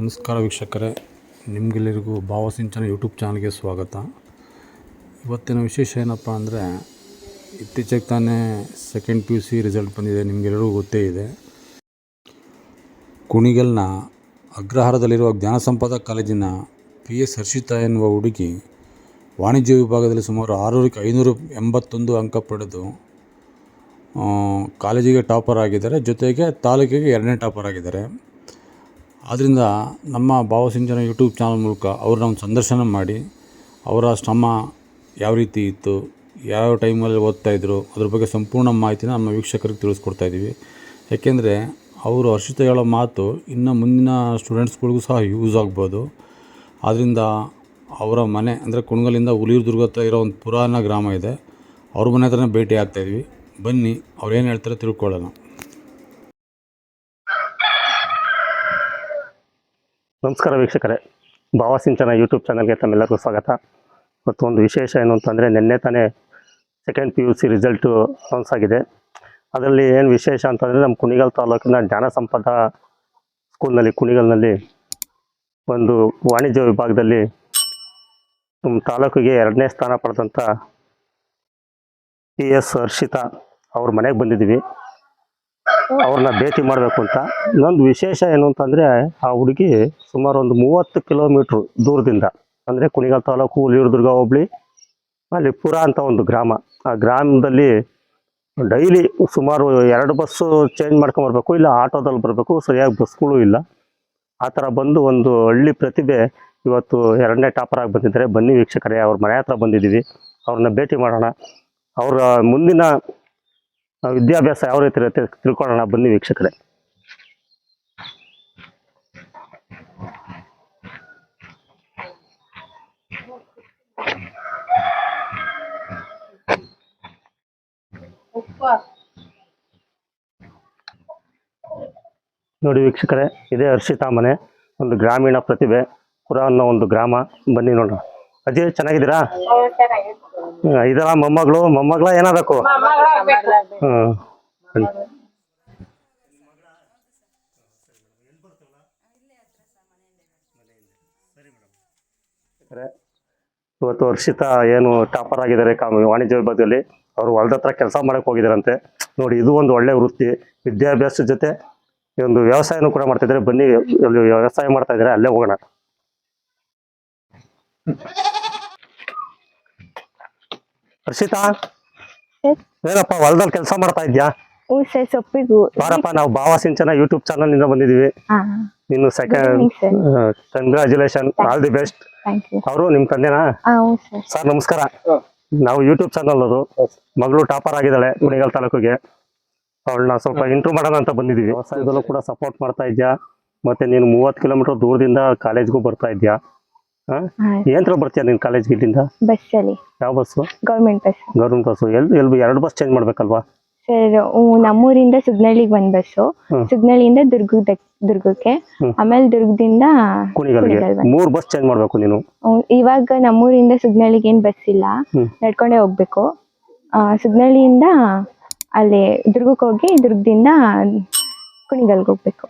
ನಮಸ್ಕಾರ ವೀಕ್ಷಕರೇ, ನಿಮಗೆಲ್ಲರಿಗೂ ಭಾವಸಿಂಚನ ಯೂಟ್ಯೂಬ್ ಚಾನಲ್ಗೆ ಸ್ವಾಗತ. ಇವತ್ತಿನ ವಿಶೇಷ ಏನಪ್ಪ ಅಂದರೆ, ಇತ್ತೀಚೆಗೆ ತಾನೇ second P U C result ಬಂದಿದೆ ನಿಮಗೆಲ್ಲರಿಗೂ ಗೊತ್ತೇ ಇದೆ. ಕುಣಿಗಲ್ನ ಅಗ್ರಹಾರದಲ್ಲಿರುವ ಜ್ಞಾನಸಂಪದ ಕಾಲೇಜಿನ ಪಿ ಎಸ್ ಹರ್ಷಿತಾ ಎನ್ನುವ ಹುಡುಗಿ ವಾಣಿಜ್ಯ ವಿಭಾಗದಲ್ಲಿ ಸುಮಾರು ಆರುನೂರಕ್ಕೆ ಐನೂರು ಎಂಬತ್ತೊಂದು ಅಂಕ ಪಡೆದು ಕಾಲೇಜಿಗೆ ಟಾಪರ್ ಆಗಿದ್ದಾರೆ. ಜೊತೆಗೆ ತಾಲೂಕಿಗೆ ಎರಡನೇ ಟಾಪರ್ ಆಗಿದ್ದಾರೆ. ಆದ್ದರಿಂದ ನಮ್ಮ ಭಾವಸಿಂಚನ ಯೂಟ್ಯೂಬ್ ಚಾನಲ್ ಮೂಲಕ ಅವ್ರನ್ನ ಒಂದು ಸಂದರ್ಶನ ಮಾಡಿ, ಅವರ ಶ್ರಮ ಯಾವ ರೀತಿ ಇತ್ತು, ಯಾವ ಟೈಮಲ್ಲಿ ಓದ್ತಾಯಿದ್ರು ಅದ್ರ ಬಗ್ಗೆ ಸಂಪೂರ್ಣ ಮಾಹಿತಿನ ನಮ್ಮ ವೀಕ್ಷಕರಿಗೆ ತಿಳಿಸ್ಕೊಡ್ತಾ ಇದ್ದೀವಿ. ಯಾಕೆಂದರೆ ಅವರು ಹರ್ಷಿತ ಹೇಳೋ ಮಾತು ಇನ್ನು ಮುಂದಿನ ಸ್ಟೂಡೆಂಟ್ಸ್ಗಳಿಗೂ ಸಹ ಯೂಸ್ ಆಗ್ಬೋದು. ಆದ್ದರಿಂದ ಅವರ ಮನೆ, ಅಂದರೆ ಕುಣಗಲಿಂದ ಹುಲಿಯೂರು ಹತ್ರ ಇರೋ ಒಂದು ಪುರಾಣ ಗ್ರಾಮ ಇದೆ, ಅವ್ರ ಮನೆ ಹತ್ರನೇ ಭೇಟಿ ಆಗ್ತಾಯಿದ್ವಿ ಬನ್ನಿ, ಅವ್ರು ಏನು ಹೇಳ್ತಾರೆ ತಿಳ್ಕೊಳ್ಳೋಣ. ನಮಸ್ಕಾರ ವೀಕ್ಷಕರೇ. ಭಾವಸಿಂಚನ ಯೂಟ್ಯೂಬ್ ಚಾನಲ್ಗೆ ತಮ್ಮೆಲ್ಲರಿಗೂ ಸ್ವಾಗತ. ಮತ್ತು ಒಂದು ವಿಶೇಷ ಏನು ಅಂತಂದರೆ, ನಿನ್ನೆ ತಾನೇ second P U C result announce ಆಗಿದೆ. ಅದರಲ್ಲಿ ಏನು ವಿಶೇಷ ಅಂತಂದರೆ ನಮ್ಮ ಕುಣಿಗಲ್ ತಾಲೂಕಿನ ಜ್ಞಾನ ಸಂಪದ ಸ್ಕೂಲ್ನಲ್ಲಿ ಕುಣಿಗಲ್ನಲ್ಲಿ ಒಂದು ವಾಣಿಜ್ಯ ವಿಭಾಗದಲ್ಲಿ ನಮ್ಮ ತಾಲೂಕಿಗೆ ಎರಡನೇ ಸ್ಥಾನ ಪಡೆದಂಥ ಪಿ ಎಸ್ ಹರ್ಷಿತಾ ಅವ್ರ ಮನೆಗೆ ಬಂದಿದ್ದೀವಿ. ಅವ್ರನ್ನ ಭೇಟಿ ಮಾಡಬೇಕು ಅಂತ. ಇನ್ನೊಂದು ವಿಶೇಷ ಏನು ಅಂತಂದರೆ, ಆ ಹುಡುಗಿ ಸುಮಾರು ಒಂದು ಮೂವತ್ತು ಕಿಲೋಮೀಟ್ರ್ ದೂರದಿಂದ, ಅಂದರೆ ಕುಣಿಗಲ್ ತಾಲೂಕು, ಹುಲಿಯೂರ್ದುರ್ಗ, ಹೋಬಳಿ, ಅಲ್ಲಿ ಪುರ ಅಂತ ಒಂದು ಗ್ರಾಮ. ಆ ಗ್ರಾಮದಲ್ಲಿ ಡೈಲಿ ಸುಮಾರು ಎರಡು ಬಸ್ಸು ಚೇಂಜ್ ಮಾಡ್ಕೊಂಬರ್ಬೇಕು, ಇಲ್ಲ ಆಟೋದಲ್ಲಿ ಬರಬೇಕು, ಸರಿಯಾಗಿ ಬಸ್ಗಳು ಇಲ್ಲ. ಆ ಥರ ಬಂದು ಒಂದು ಹಳ್ಳಿ ಪ್ರತಿಭೆ ಇವತ್ತು ಎರಡನೇ ಟಾಪರ್ ಆಗಿ ಬಂದಿದ್ದಾರೆ. ಬನ್ನಿ ವೀಕ್ಷಕರೇ, ಅವ್ರ ಮನೆ ಹತ್ರ ಬಂದಿದ್ದೀವಿ. ಅವ್ರನ್ನ ಭೇಟಿ ಮಾಡೋಣ. ಅವರ ಮುಂದಿನ ವಿದ್ಯಾಭ್ಯಾಸ ಯಾವ ರೀತಿ ಇರುತ್ತೆ ತಿಳ್ಕೊಳ್ಳೋಣ ಬನ್ನಿ ವೀಕ್ಷಕರೇ. ನೋಡಿ ವೀಕ್ಷಕರೇ, ಇದೇ ಹರ್ಷಿತಾ ಮನೆ ಒಂದು ಗ್ರಾಮೀಣ ಪ್ರತಿಭೆ ಪುರ ಅನ್ನೋ ಒಂದು ಗ್ರಾಮ. ಬನ್ನಿ ನೋಡೋಣ. ಅಜಯ್, ಚೆನ್ನಾಗಿದ್ದೀರಾ? ಇದರ ಮೊಮ್ಮಗಳು ಮೊಮ್ಮಗಳ ಏನಾಗಬೇಕು ಹ್ಮ್. ಇವತ್ತು ವರ್ಷಿತ ಏನು ಟಾಪರ್ ಆಗಿದ್ದಾರೆ ಕಾಮ ವಾಣಿಜ್ಯ ವಿಭಾಗದಲ್ಲಿ. ಅವರು ಹೊಲದ ಹತ್ರ ಕೆಲಸ ಮಾಡಕ್ಕೆ ಹೋಗಿದಾರಂತೆ. ನೋಡಿ ಇದು ಒಂದು ಒಳ್ಳೆ ವೃತ್ತಿ. ವಿದ್ಯಾಭ್ಯಾಸದ ಜೊತೆ ಈ ಒಂದು ವ್ಯವಸಾಯನೂ ಕೂಡ ಮಾಡ್ತಿದ್ದಾರೆ ಬನ್ನಿ ವ್ಯವಸಾಯ ಮಾಡ್ತಾ ಇದ್ದಾರೆ ಅಲ್ಲೇ ಹೋಗೋಣ. ಹರ್ಷಿತಾ? ಏನಪ್ಪ ಹೊಲದಲ್ಲಿ ಕೆಲಸ ಮಾಡ್ತಾ ಇದ್ಯಾ? ಸೊಪ್ಪಿಗೂ. ಬಾರಪ್ಪ ನಾವು ಭಾವ ಸಿಂಚನ ಯೂಟ್ಯೂಬ್ ಚಾನಲ್ನಿಂದ ಬಂದಿದೀವಿ ನೀನು ಇನ್ನು second congratulation all the best thank you ಅವರು ನಿಮ್ ತಂದೆನಾ? ಸರ್. ನಮಸ್ಕಾರ. ನಾವು ಯೂಟ್ಯೂಬ್ ಚಾನಲ್ ಅದು. ಮಗಳು ಟಾಪರ್ ಆಗಿದ್ದಾಳೆ ಮುಣಿಗಲ್ ತಾಲೂಕಿಗೆ. ಅವಳನ್ನ ಸ್ವಲ್ಪ ಇಂಟ್ರೂ ಮಾಡೋಣ ಅಂತ ಬಂದಿದೀವಿ ವ್ಯವಸಾಯದಲ್ಲೂ ಕೂಡ ಸಪೋರ್ಟ್ ಮಾಡ್ತಾ ಇದ್ಯಾ? ಮತ್ತೆ ನೀನು ಮೂವತ್ತು ಕಿಲೋಮೀಟರ್ ದೂರದಿಂದ ಕಾಲೇಜ್ಗೂ ಬರ್ತಾ ಇದ್ಯಾ? ಹಾಂ ಏನ್ತ್ರ ನೀನ್ ಕಾಲೇಜ್ ಕಾಲೇಜ್ಗೆ ಇಲ್ಲಿಂದ? ಬಸ್ಸಲ್ಲಿ. ಯಾವ bus government bus government bus ಎಲ್ಲಿ ಎಲ್ಲಿ ಎರಡು ಬಸ್ ಚೇಂಜ್ ಮಾಡ್ಬೇಕಲ್ವಾ? ಸರ್ ನಮ್ಮೂರಿಂದ ಸುಗ್ನಳ್ಳಿಗೆ ಬಂದ್ ಬಸ್. ಸುಗ್ನಳ್ಳಿಯಿಂದ ದುರ್ಗದ ದುರ್ಗಕ್ಕೆ. ಆಮೇಲೆ ದುರ್ಗದಿಂದ ಕುಣಿಗಲ್ಗೆ. ಕುಣಿಗಲ್ ಮೂರು ಬಸ್ ಚೇಂಜ್ ಮಾಡ್ಬೇಕು ನೀನು. ಇವಾಗ ನಮ್ಮೂರಿಂದ ಸುಗ್ನಳ್ಳಿಗೆ ಏನ್ ಬಸ್ ಇಲ್ಲ. ನಡ್ಕೊಂಡೇ ಹೋಗ್ಬೇಕು. ಸುಗ್ನಳ್ಳಿಯಿಂದ ಅಲ್ಲಿ ದುರ್ಗಕ್ಕೆ ಹೋಗಿ ದುರ್ಗದಿಂದ ಕುಣಿಗಲ್ಗೆ ಹೋಗ್ಬೇಕು.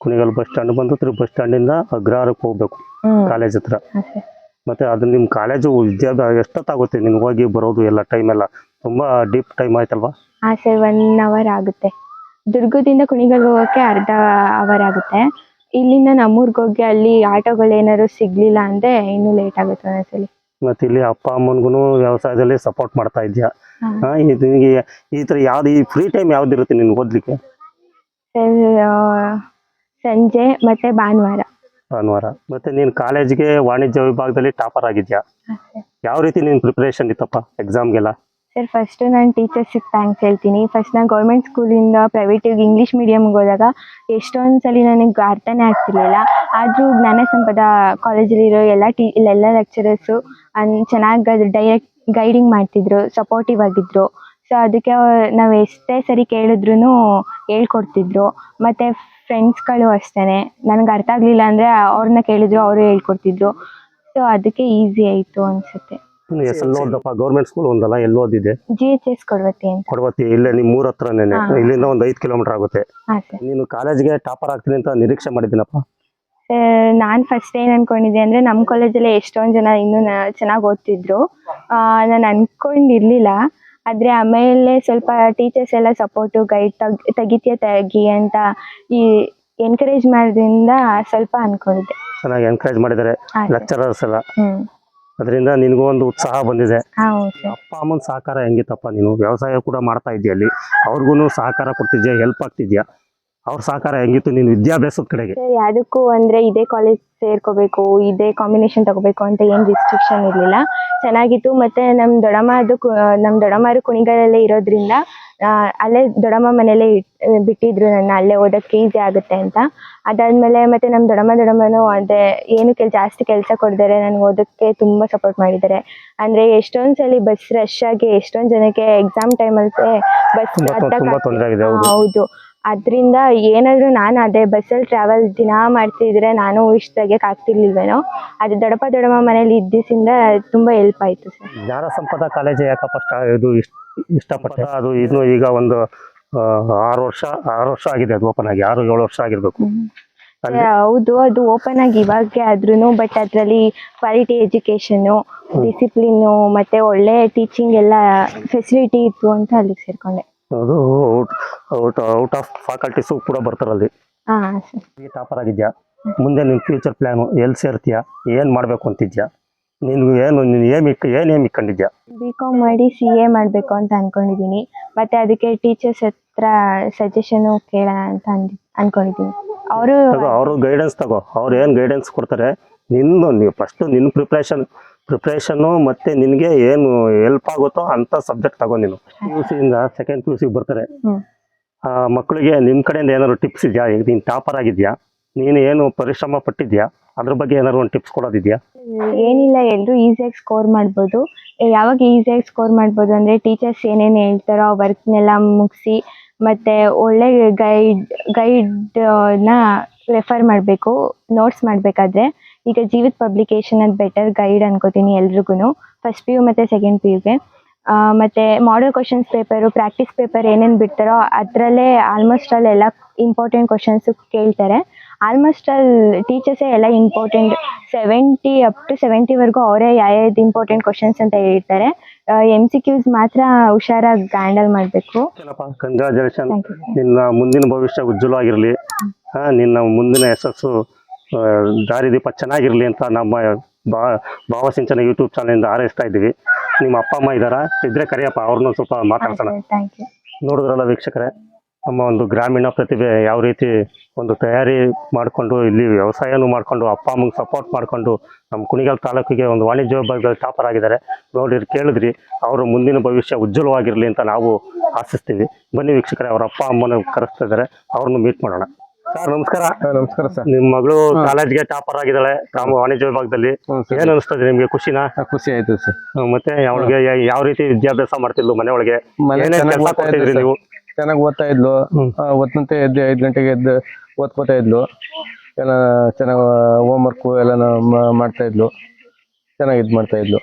ಕುಣಿಗಲ್ ಬಸ್ ಸ್ಟ್ಯಾಂಡ್ ಬಂದು ತಿರುಗಿ ಬಸ್ ಸ್ಟ್ಯಾಂಡಿಂದ ಅಗ್ರಹಾರಕ್ಕೆ ಹೋಗ್ಬೇಕು. ಕಾಲೇಜ್ ಹತ್ರ. ಮತ್ತೆ ಅದು ನಿಮ್ ಕಾಲೇಜು ವಿದ್ಯಾಭ್ಯಾಸ ಎಷ್ಟೊತ್ತಾಗುತ್ತೆ? ನಿಮ್ಗೆ ಹೋಗಿ ಬರೋದು ಎಲ್ಲ ಟೈಮ್ ಎಲ್ಲ? ತುಂಬಾ ಡೀಪ್ ಟೈಮ್ ಆಯ್ತಲ್ವಾ? ಆ ಸರ್ ಒನ್ ಅವರ್ ಆಗುತ್ತೆ. ದುರ್ಗದಿಂದ ಕುಣಿಗಳಿಗೆ ಹೋಗಕ್ಕೆ ಅರ್ಧ ಅವರ್ ಆಗುತ್ತೆ. ಇಲ್ಲಿಂದ ನಮ್ಮೂರ್ಗೆ ಹೋಗಿ ಅಲ್ಲಿ ಆಟೋಗಳು ಏನಾದ್ರು ಸಿಗ್ಲಿಲ್ಲ ಅಂದ್ರೆ ಇನ್ನೂ ಲೇಟ್ ಆಗುತ್ತೆ ಒಂದೊಂದ್ಸಲಿ ಮತ್ತೆ ಇಲ್ಲಿ ಅಪ್ಪ ಅಮ್ಮನ್ಗೂ ವ್ಯವಸಾಯದಲ್ಲಿ ಸಪೋರ್ಟ್ ಮಾಡ್ತಾ ಇದ್ಯಾ? ಹಾ. ಹಾ, ಇದು ನಿನಗೆ ಈ ತರ ಯಾವ್ದು ಈ ಫ್ರೀ ಟೈಮ್ ಯಾವ್ದಿರುತ್ತೆ ನಿನ್ಗೆ ಓದ್ಲಿಕ್ಕೆ? ಸರ್ ಸಂಜೆ ಮತ್ತೆ ಭಾನುವಾರ. ಭಾನುವಾರ. ಮತ್ತೆ ನೀನ್ ಕಾಲೇಜ್ಗೆ ವಾಣಿಜ್ಯ ವಿಭಾಗದಲ್ಲಿ ಟಾಪರ್ ಆಗಿದ್ಯಾ? ಯಾವ ರೀತಿ ನಿನ್ ಪ್ರಿಪರೇಷನ್ ಇತ್ತಪ್ಪ ಎಕ್ಸಾಮ್ಗೆಲ್ಲ ಸರ್ ಫಸ್ಟ್ ನಾನು ಟೀಚರ್ಸಿಗೆ ಥ್ಯಾಂಕ್ಸ್ ಹೇಳ್ತೀನಿ. ಫಸ್ಟ್ ನಾನು ಗೌರ್ಮೆಂಟ್ ಸ್ಕೂಲಿಂದ ಪ್ರೈವೇಟಿಗೆ ಇಂಗ್ಲೀಷ್ ಮೀಡಿಯಮ್ಗೆ ಹೋದಾಗ ಎಷ್ಟೊಂದು ಸಲ ನನಗೆ ಅರ್ಥನೇ ಆಗ್ತಿರ್ಲಿಲ್ಲ. ಆದರೂ ಜ್ಞಾನ ಸಂಪದ ಕಾಲೇಜಲ್ಲಿರೋ ಎಲ್ಲ ಟೀ ಇಲ್ಲೆಲ್ಲ ಲೆಕ್ಚರರ್ಸು ಅನ್ ಚೆನ್ನಾಗಿ ಅದು ಡೈರೆಕ್ಟ್ ಗೈಡಿಂಗ್ ಮಾಡ್ತಿದ್ರು ಸಪೋರ್ಟಿವ್ ಆಗಿದ್ರು. ಸೊ ಅದಕ್ಕೆ ನಾವು ಎಷ್ಟೇ ಸರಿ ಕೇಳಿದ್ರು ಹೇಳ್ಕೊಡ್ತಿದ್ರು. ಮತ್ತು ಫ್ರೆಂಡ್ಸ್ಗಳು ಅಷ್ಟೇನೆ. ನನಗೆ ಅರ್ಥ ಆಗಲಿಲ್ಲ ಅಂದರೆ ಅವ್ರನ್ನ ಕೇಳಿದ್ರು ಅವರು ಹೇಳ್ಕೊಡ್ತಿದ್ರು. ಸೊ ಅದಕ್ಕೆ ಈಸಿ ಆಯಿತು ಅನ್ಸುತ್ತೆ. ಓದಪ್ಪ ಗೌರ್ಮೆಂಟ್ ಸ್ಕೂಲ್ ಒಂದಲ್ಲ ಎಲ್ಲಿ ಓದಿದೆ ಜಿ ಎಚ್ ಎಸ್ ಕೊಡ್ವತ್ತಿ ಅಂತ. ಕೊಡವತ್ತಿ ಇಲ್ಲೇ ನಿಮ್ಮ ಊರ ಹತ್ರನೇ ಇಲ್ಲಿಂದ ಒಂದು ಐದು ಕಿಲೋಮೀಟರ್ ಆಗುತ್ತೆ. ಹಾಂ ಸರ್ ನೀನು ಕಾಲೇಜ್ಗೆ ಟಾಪರ್ ಆಗ್ತೀನಿ ಅಂತ ನಿರೀಕ್ಷೆ ಮಾಡಿದ್ದೀನಪ್ಪ? ನಾನು ಫಸ್ಟ್ ಏನು ಅನ್ಕೊಂಡಿದ್ದೆ ಅಂದರೆ ನಮ್ಮ ಕಾಲೇಜಲ್ಲೇ ಎಷ್ಟೊಂದು ಜನ ಇನ್ನೂ ಚೆನ್ನಾಗಿ ಓದ್ತಿದ್ರು. ನಾನು ಅನ್ಕೊಂಡಿರ್ಲಿಲ್ಲ. ಆದರೆ ಆಮೇಲೆ ಸ್ವಲ್ಪ ಟೀಚರ್ಸ್ ಎಲ್ಲ ಸಪೋರ್ಟು ಗೈಡ್ ತಗ್ ತೆಗಿತೀಯ ತೆಗಿ ಅಂತ ಈ ಎನ್ಕರೇಜ್ ಮಾಡೋದ್ರಿಂದ ಸ್ವಲ್ಪ ಅನ್ಕೊಂಡಿದ್ದೆ ಚೆನ್ನಾಗಿ ಎನ್ಕರೇಜ್ ಮಾಡಿದ್ದಾರೆ ಆಯ್ತು. ಲೆಕ್ಚರರ್ಸ್ ಎಲ್ಲ. ಅದರಿಂದ ನಿನಗೂ ಒಂದು ಉತ್ಸಾಹ ಬಂದಿದೆ. ಹೌದು. ಅಪ್ಪ ಅಮ್ಮನ ಸಹಕಾರ ಹೆಂಗಿತ್ತಪ್ಪ ನೀನು? ವ್ಯವಸಾಯ ಕೂಡ ಮಾಡ್ತಾ ಇದೆಯಾ ಅಲ್ಲಿ. ಅವ್ರಿಗೂ ಸಹಕಾರ ಕೊಡ್ತಿದ್ಯಾ? ಹೆಲ್ಪ್ ಆಗ್ತಿದ್ಯಾ? ಅವ್ರ ಸಹಕಾರ ಹೆಂಗಿತ್ತು ನೀನು ವಿದ್ಯಾಭ್ಯಾಸದ ಕಡೆಗೆ? ಸರ್ ಯಾವುದಕ್ಕೂ ಅಂದರೆ ಇದೇ ಕಾಲೇಜ್ ಸೇರ್ಕೋಬೇಕು ಇದೇ ಕಾಂಬಿನೇಷನ್ ತಗೋಬೇಕು ಅಂತ ಏನು ರಿಸ್ಟ್ರಿಕ್ಷನ್ ಇರಲಿಲ್ಲ. ಚೆನ್ನಾಗಿತ್ತು ಮತ್ತೆ ನಮ್ಮ ದೊಡ್ಡಮ್ಮ ಅದು ನಮ್ಮ ದೊಡ್ಡಮ್ಮರು ಕುಣಿಗಲಲ್ಲೇ ಇರೋದ್ರಿಂದ ಅಲ್ಲೇ ದೊಡ್ಡಮ್ಮ ಮನೇಲೆ ಬಿಟ್ಟಿದ್ರು ನನ್ನ ಅಲ್ಲೇ ಓದಕ್ಕೆ ಈಸಿ ಆಗುತ್ತೆ ಅಂತ. ಅದಾದ್ಮೇಲೆ ಮತ್ತೆ ನಮ್ಮ ದೊಡಮ್ಮ ದೊಡಮ್ಮನು ಅದೇ ಏನು ಕೆಲ್ ಜಾಸ್ತಿ ಕೆಲಸ ಕೊಡ್ತಾರೆ ನನಗೆ ಓದಕ್ಕೆ ತುಂಬಾ ಸಪೋರ್ಟ್ ಮಾಡಿದ್ದಾರೆ. ಅಂದ್ರೆ ಎಷ್ಟೊಂದು ಸಲ ಬಸ್ ರಶ್ ಆಗಿ ಎಷ್ಟೊಂದ್ ಜನಕ್ಕೆ ಎಕ್ಸಾಮ್ ಟೈಮಲ್ಲಿ ಬಸ್ ತುಂಬಾ ತೊಂದರೆ ಹೌದು. ಹೌದು. ಅದರಿಂದ ಏನಾದರೂ ನಾನು ಅದೇ ಬಸ್ಸಲ್ಲಿ ಟ್ರಾವೆಲ್ ದಿನ ಮಾಡ್ತಿದ್ರೆ ನಾನು ಇಷ್ಟು ತೆಗಿಯಕ್ಕೆ ಆಗ್ತಿರ್ಲಿಲ್ವೇನೋ? ಅದು ದೊಡ್ಡಪ್ಪ ದೊಡ್ಡಮ್ಮ ಮನೇಲಿ ಇದ್ದಿಸಿಂದ ತುಂಬ ಹೆಲ್ಪ್ ಆಯಿತು ಸರ್. ಜ್ಞಾನ ಸಂಪದ ಕಾಲೇಜ್ ಯಾಕಪ್ಪ ಸ್ಟಾ ಇದು ಇಷ್ಟ ಇಷ್ಟಪಟ್ಟ? ಅದು ಇದು ಈಗ ಒಂದು ಆರು ವರ್ಷ ಆರು ವರ್ಷ ಆಗಿದೆ ಅದು ಓಪನ್ ಆಗಿ ಆರು ಏಳು ವರ್ಷ ಆಗಿರ್ಬೇಕು. ಹೌದು ಅದು ಓಪನ್ ಆಗಿ ಇವಾಗೆ ಆದ್ರೂ ಬಟ್ ಅದರಲ್ಲಿ ಕ್ವಾಲಿಟಿ ಎಜುಕೇಶನ್ ಡಿಸಿಪ್ಲಿನ್ನು ಮತ್ತೆ ಒಳ್ಳೆ ಟೀಚಿಂಗ್ ಎಲ್ಲ ಫೆಸಿಲಿಟಿ ಇತ್ತು ಅಂತ ಅಲ್ಲಿಗೆ ಸೇರ್ಕೊಂಡೆ. ಅದು ಔಟ್ ಔಟ್ ಆಫ್ ಫ್ಯಾಕಲ್ಟೀಸು ಕೂಡ ಬರ್ತಾರಲ್ಲಿ ಸರ್ ಟಾಪರ್ ಆಗಿದ್ಯಾ? ಮುಂದೆ ನಿನ್ನ ಫ್ಯೂಚರ್ ಪ್ಲ್ಯಾನು ಎಲ್ಲಿ ಸೇರ್ತೀಯಾ? ಏನು ಮಾಡಬೇಕು ಅಂತಿದ್ಯಾ? ನೀನು ಏನು ನೀನು ಏಮ್ ಇಕ್ ಏನು ಏಮ್ ಇಕ್ಕೊಂಡಿದ್ಯಾ ಬಿ ಕಾಮ್ ಮಾಡಿ ಸಿ ಎ ಮಾಡಬೇಕು ಅಂತ ಅನ್ಕೊಂಡಿದ್ದೀನಿ ಮತ್ತೆ ಅದಕ್ಕೆ ಟೀಚರ್ಸ್ ಹತ್ರ ಸಜೆಷನು ಕೇಳೋಣ ಅಂತ ಅಂದ್ ಅಂದ್ಕೊಂಡಿದ್ದೀನಿ ಅವರು ತಗೋ ಅವರು ಗೈಡೆನ್ಸ್ ತಗೋ. ಅವ್ರು ಏನು ಗೈಡೆನ್ಸ್ ಕೊಡ್ತಾರೆ? ನಿನ್ನ ನೀವು ಫಸ್ಟು ನಿನ್ನ ಪ್ರಿಪ್ರೇಷನ್ ಪ್ರಿಪ್ರೇಷನ್ನು ಮತ್ತೆ ನಿನಗೆ ಏನು ಹೆಲ್ಪ್ ಆಗುತ್ತೋ ಅಂತ ಸಬ್ಜೆಕ್ಟ್ ತಗೊಂಡು ನೀನು. ಪಿ ಯು ಸಿಯಿಂದ ಸೆಕೆಂಡ್ ಪಿ ಯು ಸಿಗೆ ಬರ್ತಾರೆ ಆ ಮಕ್ಕಳಿಗೆ ನಿಮ್ಮ ಕಡೆಯಿಂದ ಏನಾದ್ರು ಟಿಪ್ಸ್ ಇದೆಯಾ? ಈಗ ನೀನು ಟಾಪರ್ ಆಗಿದ್ಯಾ? ನೀನು ಏನು ಪರಿಶ್ರಮ ಪಟ್ಟಿದ್ಯಾ? ಅದ್ರ ಬಗ್ಗೆ ಏನಾದ್ರು ಒಂದು ಟಿಪ್ಸ್ ಕೊಡೋದಿದೆಯಾ? ಏನಿಲ್ಲ ಎಲ್ಲರೂ ಈಸಿಯಾಗಿ ಸ್ಕೋರ್ ಮಾಡ್ಬೋದು. ಯಾವಾಗ ಈಸಿಯಾಗಿ ಸ್ಕೋರ್ ಮಾಡ್ಬೋದು ಅಂದರೆ ಟೀಚರ್ಸ್ ಏನೇನು ಹೇಳ್ತಾರೋ ಆ ವರ್ಕ್ನೆಲ್ಲ ಮುಗಿಸಿ ಮತ್ತು ಒಳ್ಳೆ ಗೈಡ್ ಗೈಡ್ನ ರೆಫರ್ ಮಾಡಬೇಕು ನೋಟ್ಸ್ ಮಾಡಬೇಕಾದ್ರೆ. ಈಗ ಜೀವಿತ್ ಪಬ್ಲಿಕೇಶನ್ ಅದು ಬೆಟರ್ ಗೈಡ್ ಅನ್ಕೋತೀನಿ ಎಲ್ರಿಗೂ ಫಸ್ಟ್ ಪಿ ಯು ಮತ್ತು ಸೆಕೆಂಡ್ ಪಿ ಯುಗೆ ಮತ್ತು model questions paper practice paper ಏನೇನು ಬಿಡ್ತಾರೋ ಅದರಲ್ಲೇ ಆಲ್ಮೋಸ್ಟ್ ಆಲ್ ಎಲ್ಲ ಇಂಪಾರ್ಟೆಂಟ್ ಕ್ವಶನ್ಸು ಕೇಳ್ತಾರೆ. ಆಲ್ಮೋಸ್ಟ್ ಆಲ್ ಟೀಚರ್ಸೇ ಎಲ್ಲ ಇಂಪಾರ್ಟೆಂಟ್ ಸೆವೆಂಟಿ ಅಪ್ ಟು ಸೆವೆಂಟಿವರೆಗೂ ಅವರೇ ಯಾವ್ಯಾವ್ದು ಇಂಪಾರ್ಟೆಂಟ್ ಕ್ವಶನ್ಸ್ ಅಂತ ಹೇಳ್ತಾರೆ. ಎಂ ಸಿ ಕ್ಯೂಸ್ ಮಾತ್ರ ಹುಷಾರಾಗಿ ಹ್ಯಾಂಡಲ್ ಮಾಡಬೇಕು. ಕಂಗ್ರಾಚುಲೇಷನ್ ನಿನ್ನ ಮುಂದಿನ ಭವಿಷ್ಯ ಉಜ್ವಲವಾಗಿರಲಿ. ನಿನ್ನ ಮುಂದಿನ ಯಶಸ್ಸು ದಾರಿದೀಪ ಚೆನ್ನಾಗಿರಲಿ ಅಂತ ನಮ್ಮ ಬಾ ಭಾವಸಿಂಚನ ಯೂಟ್ಯೂಬ್ ಚಾನಲಿಂದ ಹಾರೈಸ್ತಾ ಇದ್ದೀವಿ. ನಿಮ್ಮ ಅಪ್ಪ ಅಮ್ಮ ಇದ್ದಾರಾ ಇದ್ರೆ ಕರಿಯಪ್ಪ ಅವ್ರನ್ನ ಸ್ವಲ್ಪ ಮಾತಾಡ್ಸೋಣ. ನೋಡಿದ್ರಲ್ಲ ವೀಕ್ಷಕರೇ ನಮ್ಮ ಒಂದು ಗ್ರಾಮೀಣ ಪ್ರತಿಭೆ ಯಾವ ರೀತಿ ಒಂದು ತಯಾರಿ ಮಾಡಿಕೊಂಡು ಇಲ್ಲಿ ವ್ಯವಸಾಯನೂ ಮಾಡಿಕೊಂಡು ಅಪ್ಪ ಅಮ್ಮಂಗೆ ಸಪೋರ್ಟ್ ಮಾಡಿಕೊಂಡು ನಮ್ಮ ಕುಣಿಗಲ್ ತಾಲೂಕಿಗೆ ಒಂದು ವಾಣಿಜ್ಯ ವಿಭಾಗದಲ್ಲಿ ಟಾಪರ್ ಆಗಿದ್ದಾರೆ ನೋಡಿ ಕೇಳಿದ್ರಿ ಅವರು ಮುಂದಿನ ಭವಿಷ್ಯ ಉಜ್ವಲವಾಗಿರಲಿ ಅಂತ ನಾವು ಆಶಿಸ್ತೀವಿ. ಬನ್ನಿ ವೀಕ್ಷಕರೇ ಅವರ ಅಪ್ಪ ಅಮ್ಮನ ಕರೆಸ್ತಾ ಇದ್ದಾರೆ ಅವ್ರನ್ನ ಮೀಟ್ ಮಾಡೋಣ. ಸರ್ ನಮಸ್ಕಾರ. ನಮಸ್ಕಾರ ಸರ್. ನಿಮ್ಮ ಮಗಳು ಕಾಲೇಜ್ಗೆ ಟಾಪರ್ ಆಗಿದ್ದಾಳೆ. ವಾಣಿಜ್ಯ ವಿಭಾಗದಲ್ಲಿ. ಏನ್ ಅನಿಸ್ತದೆ ನಿಮ್ಗೆ? ಖುಷಿನಾ? ಖುಷಿ ಆಯ್ತು ಸರ್. ಮತ್ತೆ ಅವಳಿಗೆ ಯಾವ ರೀತಿ ವಿದ್ಯಾಭ್ಯಾಸ ಮಾಡ್ತಿದ್ಲು ಮನೆ ಒಳಗೆ ನೀವು? ಚೆನ್ನಾಗಿ ಓದ್ತಾ ಇದ್ಲು. ಓದ್ನಂತೆ ಎದ್ದು ಐದು ಗಂಟೆಗೆ ಎದ್ದು ಓದ್ಕೋತಾ ಇದ್ಲು. ಎಲ್ಲ ಚೆನ್ನಾಗಿ ಹೋಮ್ ವರ್ಕ್ ಎಲ್ಲ ಮಾಡ್ತಾ ಇದ್ಲು. ಚೆನ್ನಾಗಿ ಇದು ಮಾಡ್ತಾ ಇದ್ಲು.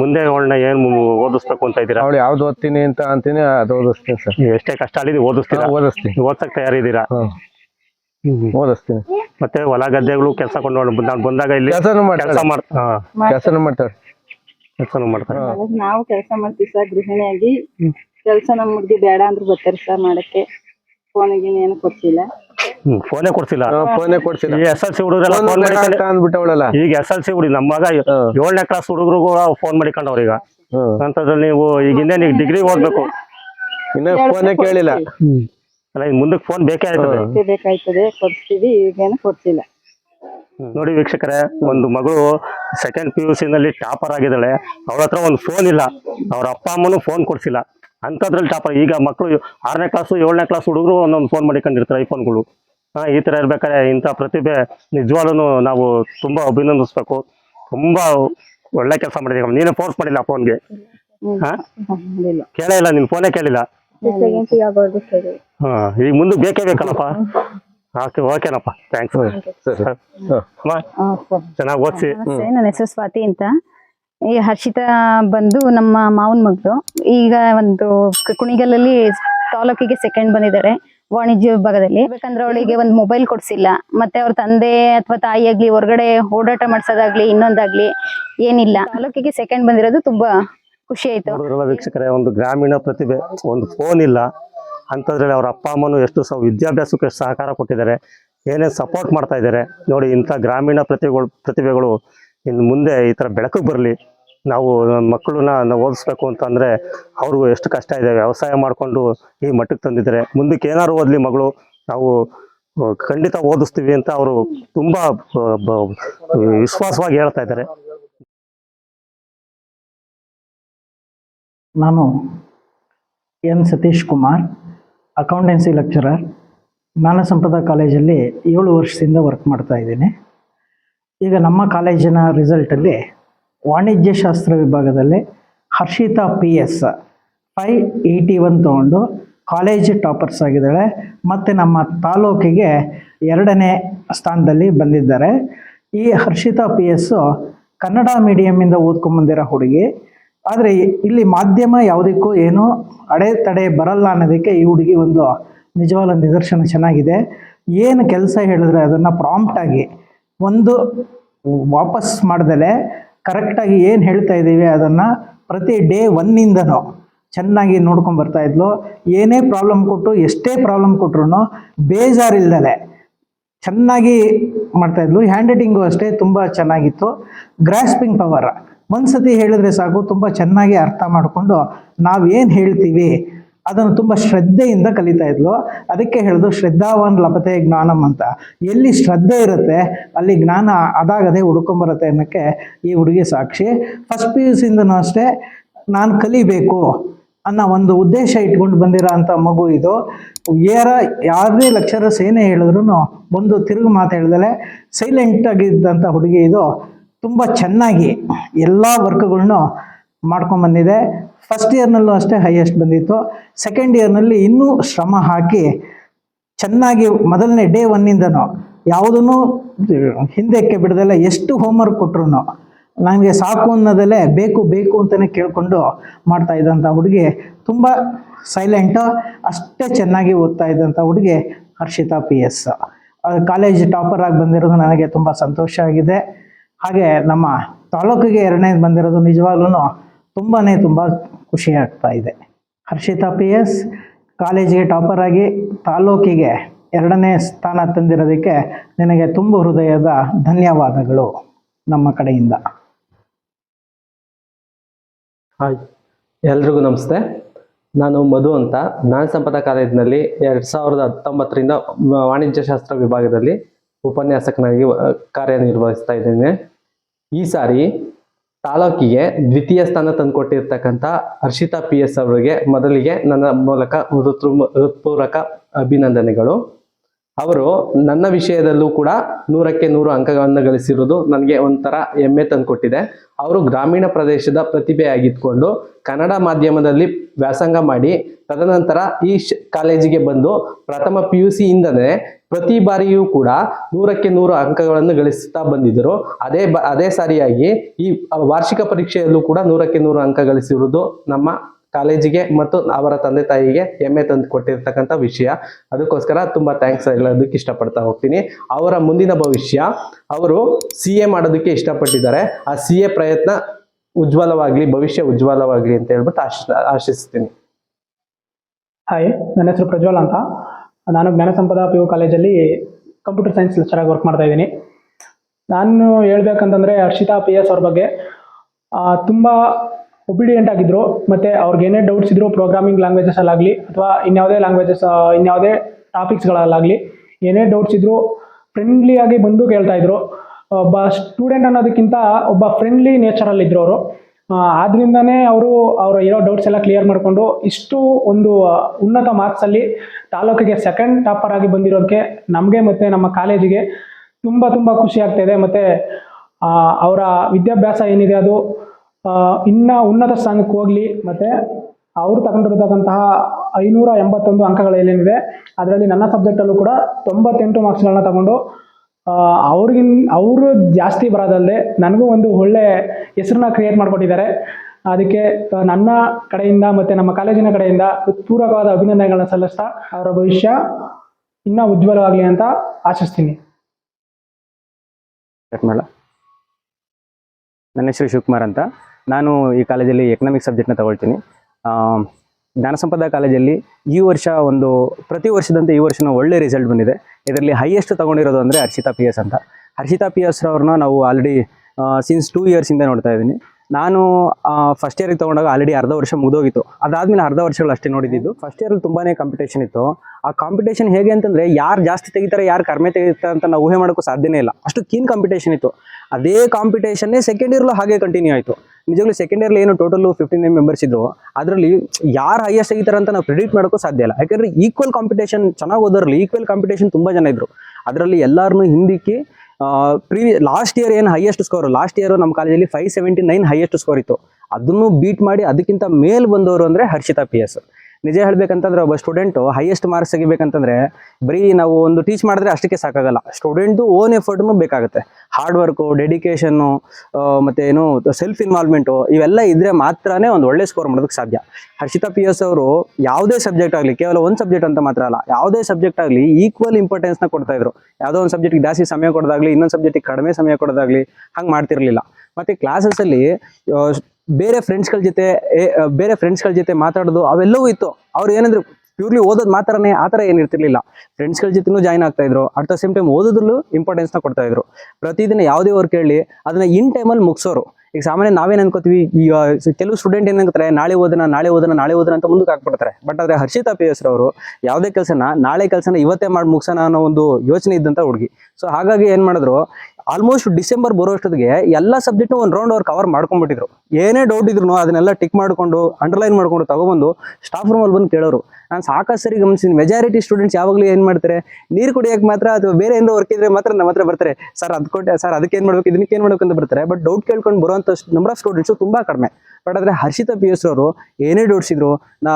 ಮುಂದೆ ಅವಳನ್ನ ಏನ್ ಓದಿಸ್ಬೇಕು ಅಂತ ಇದ್ದೀರಾ? ಅವಳು ಯಾವ್ದು ಓದ್ತೀನಿ ಅಂತ ಅಂತೀನಿ ಅದು ಓದಿಸ್ತೀನಿ ಸರ್. ಎಷ್ಟೇ ಕಷ್ಟ ಅಲ್ಲಿ ಓದಿಸ್ತೀನಿ ಓದಿಸ್ತೀನಿ. ಓದ್ಸಕ್ ತಯಾರಿದ್ದೀರಾ? ಓದಿಸ್ತೀನಿ. ಮತ್ತೆ ಹೊಲ ಗದ್ದೆಗಳು ಕೆಲಸ ಕೊಂಡು ನಾನು ಬಂದಾಗ ಇಲ್ಲಿ ಕೆಲಸನೂ ಕೆಲಸ ಮಾಡ್ತಾರೆ. ಮಾಡ್ ಹಾ ಕೆಲಸನೂ ಮಾಡ್ತಾರೆ. ಅದಕ್ಕೆ ನಾವು ಕೆಲಸ ಮಾಡ್ತೀವಿ ಸರ್ ಗೃಹಿಣಿಯಾಗಿ. ಕೆಲಸ ನಮ್ಗೆ ಬೇಡ ಅಂದ್ರೆ ಬರ್ತಾರೆ ಸರ್ ಮಾಡಕ್ಕೆ. ಫೋನಿಗೆ ಏನು ಕೊಡ್ಸಿಲ್ಲ. ಫೋನೇ ಕೊಡ್ಸಿಲ್ಲ. ಫೋನೇ ಕೊಡ್ಸಿಲ್ಲ. ಈ ಎಸ್ ಎಲ್ ಸಿ ಹುಡುಗರೆಲ್ಲ ಫೋನ್ ಅಂತ ಅಂದ್ಬಿಟ್ಟವಳಲ್ಲ ಈಗ ಎಸ್ ಎಲ್ ಸಿ ಹುಡುಗಿ ನಮ್ಮ ಮಗ. ಏಳನೇ ಕ್ಲಾಸ್ ಹುಡುಗರು ಫೋನ್ ಮಾಡಿಕೊಂಡವ್ರು ಈಗ. ಅಂತದ್ರಲ್ಲಿ ನೀವು ಈಗ ಇನ್ನೇ ನೀವು ಡಿಗ್ರಿ ಓದ್ಬೇಕು. ಇನ್ನ ಫೋನೇ ಕೇಳಿಲ್ಲ. ಅಲ್ಲ ಇನ್ ಮುಂದಕ್ಕೆ ಫೋನ್ ಬೇಕೇ ಬೇಕಾಯ್ತದೆ ಕೊಡ್ತೀವಿ ಈಗೇನು ಕೊಡ್ಸಿಲ್ಲ ನೋಡಿ ವೀಕ್ಷಕರೇ ಒಂದು ಮಗಳು ಸೆಕೆಂಡ್ ಪಿ ಯು ನಲ್ಲಿ ಟಾಪರ್ ಆಗಿದ್ದಾಳೆ. ಅವಳ ಹತ್ರ ಒಂದು ಫೋನ್ ಇಲ್ಲ. ಅವ್ರ ಅಪ್ಪ ಅಮ್ಮನು ಫೋನ್ ಕೊಡ್ಸಿಲ್ಲ. ಅಂಥದ್ರಲ್ಲಿ ಟಾಪರ್ ಈಗ ಮಕ್ಕಳು ಆರನೇ ಕ್ಲಾಸು ಏಳನೇ ಕ್ಲಾಸ್ ಹುಡುಗರು ಒಂದೊಂದು ಫೋನ್ ಮಾಡಿಕೊಂಡಿರ್ತಾರೆ ಐಫೋನ್ಗಳು ಹಾ ಈ ಥರ ಇರ್ಬೇಕಾದ್ರೆ ಇಂಥ ಪ್ರತಿಭೆ ನಿಜವಾಗ್ಲೂ ನಾವು ತುಂಬಾ ಅಭಿನಂದಿಸ್ಬೇಕು. ತುಂಬಾ ಒಳ್ಳೆ ಕೆಲಸ ಮಾಡಿದೀವಿ ನೀನೇ ಫೋರ್ಸ್ ಮಾಡಿಲ್ಲ ಫೋನ್ಗೆ ಹಾ? ಇಲ್ಲ. ಕೇಳೇ ಇಲ್ಲ ನಿನ್ ಫೋನೇ ಕೇಳಿಲ್ಲ. ಸೆಕೆಂಡ್ ಹಾ ಈಗ ಮುಂದೆ ಬೇಕೇ ಬೇಕಲ್ಲಪ್ಪ? ಓಕೆ ಓಕೆನಪ್ಪ. ಥ್ಯಾಂಕ್ಸ್ ಸರಿ ಹ್ಮ್ ಹಾಂ. ಸರ್. ಚೆನ್ನಾಗಿ ಓದಿಸಿ. ನಮಸ್ತೆ ನನ್ನ ಹೆಸರು ಸ್ವಾತಿ ಅಂತ. ಈ ಹರ್ಷಿತಾ ಬಂದು ನಮ್ಮ ಮಾವನ ಮಗಳು. ಈಗ ಒಂದು ಕ- ಕುಣಿಗಲಲ್ಲಿ ತಾಲೂಕಿಗೆ ಸೆಕೆಂಡ್ ಬಂದಿದ್ದಾರೆ ವಾಣಿಜ್ಯ ವಿಭಾಗದಲ್ಲಿ. ಬೇಕಂದ್ರೆ ಅವಳಿಗೆ ಒಂದು ಮೊಬೈಲ್ ಕೊಡ್ಸಿಲ್ಲ. ಮತ್ತೆ ಅವ್ರ ತಂದೆ ಅಥವಾ ತಾಯಿ ಆಗ್ಲಿ ಹೊರಗಡೆ ಓಡಾಟ ಮಾಡ್ಸೋದಾಗ್ಲಿ ಇನ್ನೊಂದಾಗ್ಲಿ ಏನಿಲ್ಲ. ತಾಲೂಕಿಗೆ ಸೆಕೆಂಡ್ ಬಂದಿರೋದು ತುಂಬಾ ಖುಷಿ ಆಯ್ತು. ವೀಕ್ಷಕರೇ, ಒಂದು ಗ್ರಾಮೀಣ ಪ್ರತಿಭೆ, ಒಂದು ಫೋನ್ ಇಲ್ಲ. ಅಂಥದ್ರಲ್ಲಿ ಅವ್ರ ಅಪ್ಪ, ಅಮ್ಮನು ಎಷ್ಟು ಸಹ ವಿದ್ಯಾಭ್ಯಾಸಕ್ಕೆ ಎಷ್ಟು ಸಹಕಾರ ಕೊಟ್ಟಿದ್ದಾರೆ, ಏನೇನು ಸಪೋರ್ಟ್ ಮಾಡ್ತಾ ಇದ್ದಾರೆ. ನೋಡಿ, ಇಂಥ ಗ್ರಾಮೀಣ ಪ್ರತಿಭೆಗಳು ಪ್ರತಿಭೆಗಳು ಇನ್ನು ಮುಂದೆ ಈ ಥರ ಬೆಳಕಿಗೆ ಬರಲಿ. ನಾವು ಮಕ್ಕಳನ್ನ ಓದಿಸ್ಬೇಕು ಅಂತಂದರೆ ಅವ್ರಿಗೂ ಎಷ್ಟು ಕಷ್ಟ ಇದೆ. ವ್ಯವಸಾಯ ಮಾಡಿಕೊಂಡು ಈ ಮಟ್ಟಕ್ಕೆ ತಂದಿದ್ದಾರೆ. ಮುಂದಕ್ಕೆ ಏನಾದ್ರು ಓದಲಿ ಮಗಳು, ನಾವು ಖಂಡಿತ ಓದಿಸ್ತೀವಿ ಅಂತ ಅವರು ತುಂಬ ವಿಶ್ವಾಸವಾಗಿ ಹೇಳ್ತಾ ಇದ್ದಾರೆ. ನಾನು N Satish Kumar accountancy lecturer Jnana Sampada ಕಾಲೇಜಲ್ಲಿ ಏಳು ವರ್ಷದಿಂದ ವರ್ಕ್ ಮಾಡ್ತಾ ಇದ್ದೀನಿ. ಈಗ ನಮ್ಮ ಕಾಲೇಜಿನ ರಿಸಲ್ಟಲ್ಲಿ ವಾಣಿಜ್ಯ ಶಾಸ್ತ್ರ ವಿಭಾಗದಲ್ಲಿ Harshitha P S five eighty one ತೊಗೊಂಡು ಕಾಲೇಜ್ ಟಾಪರ್ಸ್ ಆಗಿದ್ದಾಳೆ. ಮತ್ತು ನಮ್ಮ ತಾಲೂಕಿಗೆ ಎರಡನೇ ಸ್ಥಾನದಲ್ಲಿ ಬಂದಿದ್ದಾರೆ. ಈ ಹರ್ಷಿತಾ ಪಿ ಎಸ್ಸು ಕನ್ನಡ ಮೀಡಿಯಮ್ಮಿಂದ ಓದ್ಕೊಂಬಂದಿರೋ ಹುಡುಗಿ ಆದರೆ ಇಲ್ಲಿ ಮಾಧ್ಯಮ ಯಾವುದಕ್ಕೂ ಏನು ಅಡೆತಡೆ ಬರಲ್ಲ ಅನ್ನೋದಕ್ಕೆ ಈ ಹುಡುಗಿ ಒಂದು ನಿಜವಾದ ನಿದರ್ಶನ ಚೆನ್ನಾಗಿದೆ. ಏನು ಕೆಲಸ ಹೇಳಿದ್ರೆ ಅದನ್ನು ಪ್ರಾಂಪ್ಟಾಗಿ ಒಂದು ವಾಪಸ್ ಮಾಡ್ದಲೆ ಕರೆಕ್ಟಾಗಿ ಏನು ಹೇಳ್ತಾ ಇದ್ದೀವಿ ಅದನ್ನು ಪ್ರತಿ ಡೇ ಒನ್ನಿಂದನೂ ಚೆನ್ನಾಗಿ ನೋಡ್ಕೊಂಡು ಬರ್ತಾ ಇದ್ಲು. ಏನೇ ಪ್ರಾಬ್ಲಮ್ ಕೊಟ್ಟು ಎಷ್ಟೇ ಪ್ರಾಬ್ಲಮ್ ಕೊಟ್ರು ಬೇಜಾರಿಲ್ದಲೆ ಚೆನ್ನಾಗಿ ಮಾಡ್ತಾ ಇದ್ಲು. ಹ್ಯಾಂಡ್ ರೈಟಿಂಗು ಅಷ್ಟೇ ತುಂಬ ಚೆನ್ನಾಗಿತ್ತು. ಗ್ರಾಸ್ಪಿಂಗ್ ಪವರ್ ಒಂದ್ಸತಿ ಹೇಳಿದ್ರೆ ಸಾಕು, ತುಂಬ ಚೆನ್ನಾಗಿ ಅರ್ಥ ಮಾಡಿಕೊಂಡು ನಾವೇನು ಹೇಳ್ತೀವಿ ಅದನ್ನು ತುಂಬ ಶ್ರದ್ಧೆಯಿಂದ ಕಲಿತಾ ಇದ್ಲು. ಅದಕ್ಕೆ ಹೇಳಿದ್ರು ಶ್ರದ್ಧಾವಾನ್ ಲಭತೆ ಜ್ಞಾನಂ ಅಂತ. ಎಲ್ಲಿ ಶ್ರದ್ಧೆ ಇರುತ್ತೆ, ಅಲ್ಲಿ ಜ್ಞಾನ ಅದಾಗದೆ ಹುಡ್ಕೊಂಬರುತ್ತೆ ಅನ್ನೋಕ್ಕೆ ಈ ಹುಡುಗಿ ಸಾಕ್ಷಿ. ಫಸ್ಟ್ ಪಿ ಯು ಸಿಂದನೂ ಅಷ್ಟೇ, ನಾನು ಕಲಿಬೇಕು ಅನ್ನೋ ಒಂದು ಉದ್ದೇಶ ಇಟ್ಕೊಂಡು ಬಂದಿರೋ ಅಂಥ ಮಗು ಇದು. ಏರ ಯಾವುದೇ ಲೆಕ್ಚರರ್ಸ್ ಏನೇ ಹೇಳಿದ್ರು ಒಂದು ತಿರುಗು ಮಾತು ಹೇಳಿದಲೆ ಸೈಲೆಂಟ್ ಆಗಿದ್ದಂಥ ಹುಡುಗಿ ಇದು. ತುಂಬ ಚೆನ್ನಾಗಿ ಎಲ್ಲ ವರ್ಕ್ಗಳನ್ನು ಮಾಡ್ಕೊಂಡು ಬಂದಿದೆ. ಫಸ್ಟ್ ಇಯರ್ನಲ್ಲೂ ಅಷ್ಟೇ ಹೈಯೆಸ್ಟ್ ಬಂದಿತ್ತು. ಸೆಕೆಂಡ್ ಇಯರ್ನಲ್ಲಿ ಇನ್ನೂ ಶ್ರಮ ಹಾಕಿ ಚೆನ್ನಾಗಿ ಮೊದಲನೇ ಡೇ ಒನ್ನಿಂದನೂ ಯಾವುದನ್ನು ಹಿಂದಕ್ಕೆ ಬಿಡದಲ್ಲ ಎಷ್ಟು ಹೋಮ್ವರ್ಕ್ ಕೊಟ್ಟರು ನನಗೆ ಸಾಕು ಅನ್ನೋದಲ್ಲೇ ಬೇಕು ಬೇಕು ಅಂತಲೇ ಕೇಳಿಕೊಂಡು ಮಾಡ್ತಾ ಇದ್ದಂಥ ಹುಡುಗಿ ತುಂಬ ಸೈಲೆಂಟು ಅಷ್ಟೇ ಚೆನ್ನಾಗಿ ಓದ್ತಾ ಇದ್ದಂಥ ಹುಡುಗಿ Harshitha P S college topper ಆಗಿ ಬಂದಿರೋದು ನನಗೆ ತುಂಬ ಸಂತೋಷ ಆಗಿದೆ. ಹಾಗೆ ನಮ್ಮ ತಾಲೂಕಿಗೆ ಎರಡನೇ ಬಂದಿರೋದು ನಿಜವಾಗ್ಲೂ ತುಂಬಾ ತುಂಬ ಖುಷಿ ಆಗ್ತಾ ಇದೆ. ಹರ್ಷಿತಾ ಪಿ ಎಸ್ ಕಾಲೇಜಿಗೆ ಟಾಪರ್ ಆಗಿ ತಾಲೂಕಿಗೆ ಎರಡನೇ ಸ್ಥಾನ ತಂದಿರೋದಕ್ಕೆ ನಿನಗೆ ತುಂಬ ಹೃದಯದ ಧನ್ಯವಾದಗಳು ನಮ್ಮ ಕಡೆಯಿಂದ. ಹಾಯ್ ಎಲ್ರಿಗೂ ನಮಸ್ತೆ. ನಾನು ಮಧು ಅಂತ. ಜ್ಞಾನ ಸಂಪದ ಕಾಲೇಜಿನಲ್ಲಿ ಎರಡು ಸಾವಿರದ ಹತ್ತೊಂಬತ್ತರಿಂದ ವ- ವಾಣಿಜ್ಯ ಶಾಸ್ತ್ರ ವಿಭಾಗದಲ್ಲಿ ಉಪನ್ಯಾಸಕನಾಗಿ ಕಾರ್ಯನಿರ್ವಹಿಸ್ತಾ ಇದ್ದೇನೆ. ಈ ಸಾರಿ ತಾಲೂಕಿಗೆ ದ್ವಿತೀಯ ಸ್ಥಾನ ತಂದುಕೊಟ್ಟಿರ್ತಕ್ಕಂಥ ಹರ್ಷಿತಾ ಪಿ ಎಸ್ ಅವರಿಗೆ ಮೊದಲಿಗೆ ನನ್ನ ಮೂಲಕ ಹೃತ್ಪೂ, ಹೃತ್ಪೂರ್ವಕ ಅಭಿನಂದನೆಗಳು. ಅವರು ನನ್ನ ವಿಷಯದಲ್ಲೂ ಕೂಡ ನೂರಕ್ಕೆ ನೂರು ಅಂಕಗಳನ್ನು ಗಳಿಸಿರುವುದು ನನಗೆ ಒಂಥರ ಹೆಮ್ಮೆ ತಂದುಕೊಟ್ಟಿದೆ. ಅವರು ಗ್ರಾಮೀಣ ಪ್ರದೇಶದ ಪ್ರತಿಭೆಯಾಗಿದ್ಕೊಂಡು ಕನ್ನಡ ಮಾಧ್ಯಮದಲ್ಲಿ ವ್ಯಾಸಂಗ ಮಾಡಿ ತದನಂತರ ಈ ಕಾಲೇಜಿಗೆ ಬಂದು ಪ್ರಥಮ ಪಿ ಯು ಸಿಯಿಂದನೇ ಪ್ರತಿ ಬಾರಿಯೂ ಕೂಡ ನೂರಕ್ಕೆ ನೂರು ಅಂಕಗಳನ್ನು ಗಳಿಸುತ್ತಾ ಬಂದಿದ್ದರು. ಅದೇ ಬ, ಅದೇ ಸಾರಿಯಾಗಿ ಈ ವಾರ್ಷಿಕ ಪರೀಕ್ಷೆಯಲ್ಲೂ ಕೂಡ ನೂರಕ್ಕೆ ನೂರು ಅಂಕ ಗಳಿಸಿರುವುದು ನಮ್ಮ ಕಾಲೇಜಿಗೆ ಮತ್ತು ಅವರ ತಂದೆ ತಾಯಿಗೆ ಹೆಮ್ಮೆ ತಂದು ಕೊಟ್ಟಿರ್ತಕ್ಕಂಥ ವಿಷಯ. ಅದಕ್ಕೋಸ್ಕರ ತುಂಬ ಥ್ಯಾಂಕ್ಸ್ ಹೇಳೋದಕ್ಕೆ ಇಷ್ಟಪಡ್ತಾ ಹೋಗ್ತೀನಿ. ಅವರ ಮುಂದಿನ ಭವಿಷ್ಯ, ಅವರು ಸಿ ಎ ಮಾಡೋದಕ್ಕೆ ಇಷ್ಟಪಟ್ಟಿದ್ದಾರೆ. ಆ ಸಿ ಎ ಪ್ರಯತ್ನ ಉಜ್ವಲವಾಗಲಿ, ಭವಿಷ್ಯ ಉಜ್ವಲವಾಗಲಿ ಅಂತ ಹೇಳ್ಬಿಟ್ಟು ಆಶ್, ಆಶಿಸ್ತೀನಿ. ಹಾಯ್ ನನ್ನ ಹೆಸರು ಪ್ರಜ್ವಲ್ ಅಂತ. ನಾನು ಜ್ಞಾನ ಸಂಪದ ಪಿ ಯು ಕಾಲೇಜಲ್ಲಿ ಕಂಪ್ಯೂಟರ್ ಸೈನ್ಸ್ ಲೆಕ್ಚರಾಗಿ ವರ್ಕ್ ಮಾಡ್ತಾ ಇದ್ದೀನಿ. ನಾನು ಹೇಳ್ಬೇಕಂತಂದರೆ ಹರ್ಷಿತಾ ಪಿ ಎಸ್ ಅವ್ರ ಬಗ್ಗೆ. ತುಂಬ ಒಬಿಡಿಯೆಂಟ್ ಆಗಿದ್ದರು ಮತ್ತು ಅವ್ರಿಗೆ ಏನೇ ಡೌಟ್ಸ್ ಇದ್ದರು ಪ್ರೋಗ್ರಾಮಿಂಗ್ ಲ್ಯಾಂಗ್ವೇಜಸಲ್ಲಾಗಲಿ ಅಥವಾ ಇನ್ಯಾವುದೇ ಲ್ಯಾಂಗ್ವೇಜಸ್ ಇನ್ಯಾವುದೇ ಟಾಪಿಕ್ಸ್ಗಳಲ್ಲಾಗಲಿ ಏನೇ ಡೌಟ್ಸ್ ಇದ್ದರೂ ಫ್ರೆಂಡ್ಲಿಯಾಗಿ ಬಂದು ಕೇಳ್ತಾ ಇದ್ರು. ಒಬ್ಬ ಸ್ಟೂಡೆಂಟ್ ಅನ್ನೋದಕ್ಕಿಂತ ಒಬ್ಬ ಫ್ರೆಂಡ್ಲಿ ನೇಚರಲ್ಲಿದ್ದರು ಅವರು. ಆದ್ರಿಂದನೇ ಅವರು ಅವರ ಇರೋ ಡೌಟ್ಸ್ ಎಲ್ಲ ಕ್ಲಿಯರ್ ಮಾಡಿಕೊಂಡು ಇಷ್ಟು ಒಂದು ಉನ್ನತ ಮಾರ್ಕ್ಸಲ್ಲಿ ತಾಲೂಕಿಗೆ ಸೆಕೆಂಡ್ ಟಾಪರ್ ಆಗಿ ಬಂದಿರೋದಕ್ಕೆ ನಮಗೆ ಮತ್ತು ನಮ್ಮ ಕಾಲೇಜಿಗೆ ತುಂಬ ತುಂಬ ಖುಷಿ ಆಗ್ತಾಯಿದೆ ಮತ್ತು ಅವರ ವಿದ್ಯಾಭ್ಯಾಸ ಏನಿದೆ ಅದು ಇನ್ನೂ ಉನ್ನತ ಸ್ಥಾನಕ್ಕೆ ಹೋಗಲಿ, ಮತ್ತು ಅವರು ತಗೊಂಡಿರ್ತಕ್ಕಂತಹ ಐನೂರ ಎಂಬತ್ತೊಂದು ಅಂಕಗಳು ಏನೇನಿದೆ, ಅದರಲ್ಲಿ ನನ್ನ ಸಬ್ಜೆಕ್ಟಲ್ಲೂ ಕೂಡ ತೊಂಬತ್ತೆಂಟು ಮಾರ್ಕ್ಸ್ಗಳನ್ನ ತಗೊಂಡು ಅವ್ರಿಗಿನ್, ಅವರು ಜಾಸ್ತಿ ಬರೋದಲ್ಲದೆ ನನಗೂ ಒಂದು ಒಳ್ಳೆ ಹೆಸರನ್ನ ಕ್ರಿಯೇಟ್ ಮಾಡಿಕೊಟ್ಟಿದ್ದಾರೆ. ಅದಕ್ಕೆ ನನ್ನ ಕಡೆಯಿಂದ ಮತ್ತು ನಮ್ಮ ಕಾಲೇಜಿನ ಕಡೆಯಿಂದ ಪೂರ್ವಕವಾದ ಅಭಿನಂದನೆಗಳನ್ನ ಸಲ್ಲಿಸ್ತಾ ಅವರ ಭವಿಷ್ಯ ಇನ್ನೂ ಉಜ್ವಲವಾಗಲಿ ಅಂತ ಆಶಿಸ್ತೀನಿ. ನನ್ನ ಹೆಸರು ಶಿವಕುಮಾರ್ ಅಂತ. ನಾನು ಈ ಕಾಲೇಜಲ್ಲಿ ಎಕನಾಮಿಕ್ ಸಬ್ಜೆಕ್ಟ್ನ ತಗೊಳ್ತೀನಿ. ಜ್ಞಾನಸಂಪದ ಕಾಲೇಜಲ್ಲಿ ಈ ವರ್ಷ ಒಂದು, ಪ್ರತಿ ವರ್ಷದಂತೆ ಈ ವರ್ಷನ ಒಳ್ಳೆ ರಿಸಲ್ಟ್ ಬಂದಿದೆ. ಇದರಲ್ಲಿ ಹೈಯೆಸ್ಟ್ ತಗೊಂಡಿರೋದು ಅಂದರೆ ಹರ್ಷಿತಾ ಪಿ ಎಸ್ ಅಂತ. ಹರ್ಷಿತಾ ಪಿ ಎಸ್ ಅವ್ರನ್ನ ನಾವು ಆಲ್ರೆಡಿ ಸಿನ್ಸ್ ಟೂ ಇಯರ್ಸಿಂದ ನೋಡ್ತಾ ಇದ್ದೀನಿ. ನಾನು ಫಸ್ಟ್ ಇಯರಿಗೆ ತೊಗೊಂಡಾಗ ಆಲ್ರೆಡಿ ಅರ್ಧ ವರ್ಷ ಮುಗಿದೋಗಿತ್ತು. ಅದಾದ್ಮೇಲೆ ಅರ್ಧ ವರ್ಷಗಳು ಅಷ್ಟೇ ನೋಡಿದ್ದು. ಫಸ್ಟ್ ಇಯರಲ್ಲಿ ತುಂಬಾ ಕಾಂಪಿಟೇಷನ್ ಇತ್ತು. ಆ ಕಾಂಪಿಟೇಷನ್ ಹೇಗೆ ಅಂತಂದರೆ, ಯಾರು ಜಾಸ್ತಿ ತೆಗಿತಾರೆ, ಯಾರು ಕಡಿಮೆ ತೆಗಿತಾರೆ ಅಂತ ನಾವು ಊಹೆ ಮಾಡೋಕ್ಕೂ ಸಾಧ್ಯನೇ ಇಲ್ಲ. ಅಷ್ಟು ಕೀನ್ ಕಾಂಪಿಟೇಷನ್ ಇತ್ತು. ಅದೇ ಕಾಂಪಿಟೇಷನ್ನೇ ಸೆಕೆಂಡ್ ಇಯರ್ಲು ಹಾಗೆ ಕಂಟಿನ್ಯೂ ಆಯಿತು. ನಿಜವಾಗ್ಲೂ ಸೆಕೆಂಡ್ ಇಯರ್ಲಿ ಏನು ಟೋಟಲ್ ಫಿಫ್ಟೀನ್ ಮೆಂಬರ್ಸ್ ಇದ್ರು. ಅದರಲ್ಲಿ ಯಾರು ಹೈಯೆಸ್ಟ್ ತೆಗಿತಾರಂತ ಅಂತ ನಾವು ಪ್ರಿಡಿಕ್ಟ್ ಮಾಡೋಕ್ಕೂ ಸಾಧ್ಯ ಇಲ್ಲ. ಯಾಕಂದರೆ ಈಕ್ವಲ್ ಕಾಂಪಿಟೇಷನ್ ಚೆನ್ನಾಗಿ ಓದೋರಲ್ಲಿ ಈಕ್ವಲ್ ಕಾಂಪಿಟೇಷನ್ ತುಂಬ ಜನ ಇದ್ರು. ಅದರಲ್ಲಿ ಎಲ್ಲರನ್ನೂ ಹಿಂದಿಕ್ಕಿ ಪ್ರೀವಿ ಲಾಸ್ಟ್ ಇಯರ್ ಏನು ಹೈಯೆಸ್ಟ್ ಸ್ಕೋರ್ ಲಾಸ್ಟ್ ಇಯರ್ ನಮ್ಮ ಕಾಲೇಜಲ್ಲಿ five seventy nine highest score ಇತ್ತು. ಅದನ್ನು ಬೀಟ್ ಮಾಡಿ ಅದಕ್ಕಿಂತ ಮೇಲ್ ಬಂದವರು ಅಂದರೆ ಹರ್ಷಿತಾ ಪಿ ಎಸ್ ನಿಜ ಹೇಳಬೇಕಂತಂದ್ರೆ ಒಬ್ಬ ಸ್ಟೂಡೆಂಟು ಹೈಯೆಸ್ಟ್ ಮಾರ್ಕ್ಸ್ ತೆಗಿಬೇಕಂತಂದ್ರೆ ಬರೀ ನಾವು ಒಂದು ಟೀಚ್ ಮಾಡಿದ್ರೆ ಅಷ್ಟಕ್ಕೆ ಸಾಕಾಗಲ್ಲ. ಸ್ಟೂಡೆಂಟು ಓನ್ ಎಫರ್ಟ್ನು ಬೇಕಾಗುತ್ತೆ. ಹಾರ್ಡ್ ವರ್ಕು ಡೆಡಿಕೇಶನ್ನು ಮತ್ತು ಏನು ಸೆಲ್ಫ್ ಇನ್ವಾಲ್ವ್ಮೆಂಟು ಇವೆಲ್ಲ ಇದ್ರೆ ಮಾತ್ರನೇ ಒಂದು ಒಳ್ಳೆ ಸ್ಕೋರ್ ಮಾಡೋದಕ್ಕೆ ಸಾಧ್ಯ. ಹರ್ಷಿತಾ ಪಿ ಅವರು ಯಾವುದೇ ಸಬ್ಜೆಕ್ಟ್ ಆಗಲಿ, ಕೇವಲ ಒಂದು ಸಬ್ಜೆಕ್ಟ್ ಅಂತ ಮಾತ್ರ ಅಲ್ಲ, ಯಾವುದೇ ಸಬ್ಜೆಕ್ಟ್ ಆಗಲಿ ಈಕ್ವಲ್ ಇಂಪಾರ್ಟೆನ್ಸ್ನ ಕೊಡ್ತಾ ಇದ್ರು. ಯಾವುದೋ ಒಂದು ಸಬ್ಜೆಕ್ಟಿಗೆ ಜಾಸ್ತಿ ಸಮಯ ಕೊಡೋದಾಗ್ಲಿ, ಇನ್ನೊಂದು ಸಬ್ಜೆಕ್ಟಿಗೆ ಕಡಿಮೆ ಸಮಯ ಕೊಡೋದಾಗ್ಲಿ ಹಂಗೆ ಮಾಡ್ತಿರಲಿಲ್ಲ. ಮತ್ತು ಕ್ಲಾಸಸ್ಸಲ್ಲಿ ಬೇರೆ ಫ್ರೆಂಡ್ಸ್ಗಳ ಜೊತೆ ಬೇರೆ ಫ್ರೆಂಡ್ಸ್ಗಳ ಜೊತೆ ಮಾತಾಡೋದು ಅವೆಲ್ಲವೂ ಇತ್ತು. ಅವ್ರು ಏನಂದ್ರೆ ಪ್ಯೂರ್ಲಿ ಓದೋದು ಮಾತ್ರನೇ ಆ ಥರ ಏನಿರ್ತಿರ್ಲಿಲ್ಲ ಫ್ರೆಂಡ್ಸ್ಗಳ ಜೊತೆನೂ ಜಾಯ್ನ್ ಆಗ್ತಾ ಇದ್ರು. ಅಟ್ ದ ಸೇಮ್ ಟೈಮ್ ಓದೋದ್ರಲ್ಲೂ ಇಂಪಾರ್ಟೆನ್ಸ್ನ ಕೊಡ್ತಾ ಇದ್ರು. ಪ್ರತಿದಿನ ಯಾವುದೇ ವರ್ಕ್ ಹೇಳಿ ಅದನ್ನ ಇನ್ ಟೈಮಲ್ಲಿ ಮುಗಿಸೋರು. ಈಗ ಸಾಮಾನ್ಯ ನಾವೇನು ಅನ್ಕೋತೀವಿ, ಈಗ ಕೆಲವು ಸ್ಟೂಡೆಂಟ್ ಏನಂತಾರೆ ನಾಳೆ ಓದನ ನಾಳೆ ಓದನ ನಾಳೆ ಓದನ ಅಂತ ಮುಂದಕ್ಕೆ ಹಾಕ್ಬಿಡ್ತಾರೆ. ಬಟ್ ಆದರೆ ಹರ್ಷಿತಾ ಪಿ ಎಸ್ ಅವರು ಯಾವುದೇ ಕೆಲಸನ ನಾಳೆ ಕೆಲಸನ ಇವತ್ತೇ ಮಾಡಿ ಮುಗಿಸೋಣ ಅನ್ನೋ ಒಂದು ಯೋಚನೆ ಇದ್ದಂಥ ಹುಡುಗಿ. ಸೊ ಹಾಗಾಗಿ ಏನು ಮಾಡಿದ್ರು ಆಲ್ಮೋಸ್ಟ್ ಡಿಸೆಂಬರ್ ಬರೋಷ್ಟೊತ್ತಿಗೆ ಎಲ್ಲ ಸಬ್ಜೆಕ್ಟು ಒಂದು ರೌಂಡ್ ಅವ್ರು ಕವರ್ ಮಾಡ್ಕೊಂಡ್ಬಿಟ್ಟಿದ್ರು. ಏನೇ ಡೌಟ್ ಇದ್ರು ಅದನ್ನೆಲ್ಲ ಟಿಕ್ ಮಾಡಿಕೊಂಡು ಅಂಡರ್ಲೈನ್ ಮಾಡ್ಕೊಂಡು ತಗೊಬಂದು ಸ್ಟಾಫ್ ರೂಮಲ್ಲಿ ಬಂದು ಕೇಳೋರು. ನಾನು ಸಾಕಷ್ಟು ಸರಿ ಗಮನಿಸಿದ್ದೀನಿ ಮೆಜಾರಿಟಿ ಸ್ಟೂಡೆಂಟ್ಸ್ ಯಾವಾಗಲೂ ಏನು ಮಾಡ್ತಾರೆ? ನೀರು ಕುಡಿಯೋಕೆ ಮಾತ್ರ ಅಥವಾ ಬೇರೆ ಏನೋ ವರ್ಕ್ ಇದ್ರೆ ಮಾತ್ರ ನಮ್ಮ ಹತ್ರ ಬರ್ತಾರೆ. ಸರ್, ಅದು ಕೊಟ್ಟೆ, ಸರ್, ಅದಕ್ಕೆ ಏನು ಮಾಡ್ಬೇಕು? ಇದಕ್ಕೆ ಏನು ಮಾಡಬೇಕು? ಅಂತ ಬರ್ತಾರೆ. ಬಟ್ ಡೌಟ್ ಕೇಳ್ಕೊಂಡು ಬರುವಂಥ ನಂಬರ್ ಆಫ್ ಸ್ಟೂಡೆಂಟ್ಸು ತುಂಬ ಕಡಿಮೆ. ಬಟ್ ಆದರೆ ಹರ್ಷಿತಾ ಪಿ ಎಸ್ ಅವರು ಏನೇ ಡೌಟ್ಸ್ ಇದ್ರು, ನಾ